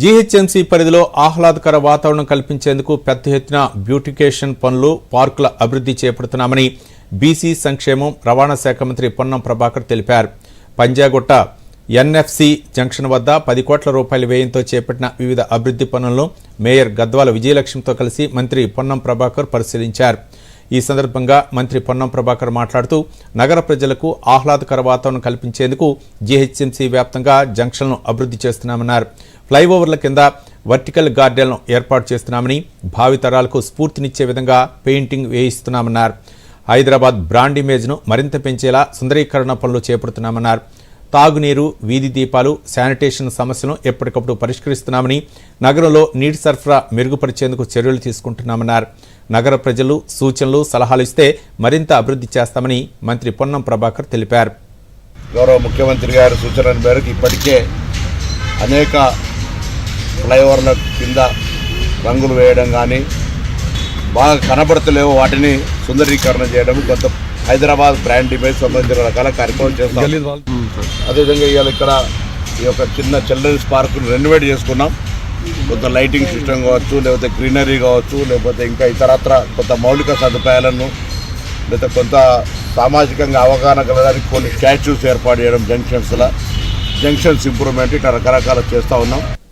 GHMC పరిధిలో ఆహ్లాదకర వాతావరణం కల్పించేందుకు పెద్ద ఎత్తున బ్యూటికేషన్ పనులు పార్కుల అభివృద్ధి చేపడుతున్నామని బీసీ సంక్షేమం రవాణా శాఖ మంత్రి పొన్నం ప్రభాకర్ తెలిపారు. పంజాగుట్ట ఎన్ఎఫ్సి జంక్షన్ వద్ద పది కోట్ల రూపాయల వ్యయంతో చేపట్టిన వివిధ అభివృద్ధి పనులను మేయర్ గద్వాల విజయలక్ష్మితో కలిసి మంత్రి పొన్నం ప్రభాకర్ పరిశీలించారు. ఈ సందర్భంగా మంత్రి పొన్నం ప్రభాకర్ మాట్లాడుతూ నగర ప్రజలకు ఆహ్లాదకర వాతావరణం కల్పించేందుకు జీహెచ్ఎంసీ వ్యాప్తంగా జంక్షన్లను అభివృద్ధి చేస్తున్నామన్నారు. ఫ్లైఓవర్ల కింద వర్టికల్ గార్డెన్లను ఏర్పాటు చేస్తున్నామని భావితరాలకు స్ఫూర్తినిచ్చే విధంగా పెయింటింగ్ వేయిస్తున్నామన్నారు. హైదరాబాద్ బ్రాండ్ ఇమేజ్ను మరింత పెంచేలా సుందరీకరణ పనులు చేపడుతున్నామన్నారు. తాగునీరు వీధి దీపాలు శానిటేషన్ సమస్యను ఎప్పటికప్పుడు పరిష్కరిస్తున్నామని నగరంలో నీటి సరఫరా మెరుగుపరిచేందుకు చర్యలు తీసుకుంటున్నామన్నారు. నగర ప్రజలు సూచనలు సలహాలు ఇస్తే మరింత అభివృద్ధి చేస్తామని మంత్రి పొన్నం ప్రభాకర్ తెలిపారు. గౌరవ ముఖ్యమంత్రి గారి సూచనల మేరకు ఇప్పటికే అనేక ఫ్లైఓవర్ల కింద రంగులు వేయడం కానీ బాగా కనబడతలేవు వాటిని సుందరీకరణ చేయడం కొంత హైదరాబాద్ బ్రాండ్ ఇమేజ్ సంబంధించిన రకాల కార్యక్రమాలు చేస్తాం. అదేవిధంగా ఇవాళ ఇక్కడ ఈ యొక్క చిన్న చిల్డ్రన్స్ పార్కును రెనోవేట్ చేసుకున్నాం. కొంత లైటింగ్ సిస్టమ్ కావచ్చు లేకపోతే గ్రీనరీ కావచ్చు లేకపోతే ఇంకా ఇతరత్ర కొంత మౌలిక సదుపాయాలను లేకపోతే కొంత సామాజికంగా అవగాహన కలగడానికి కొన్ని స్టాచ్యూస్ ఏర్పాటు చేయడం జంక్షన్స్లో జంక్షన్స్ ఇంప్రూవ్మెంట్ ఇట్లా రకరకాల చేస్తూ ఉన్నాం.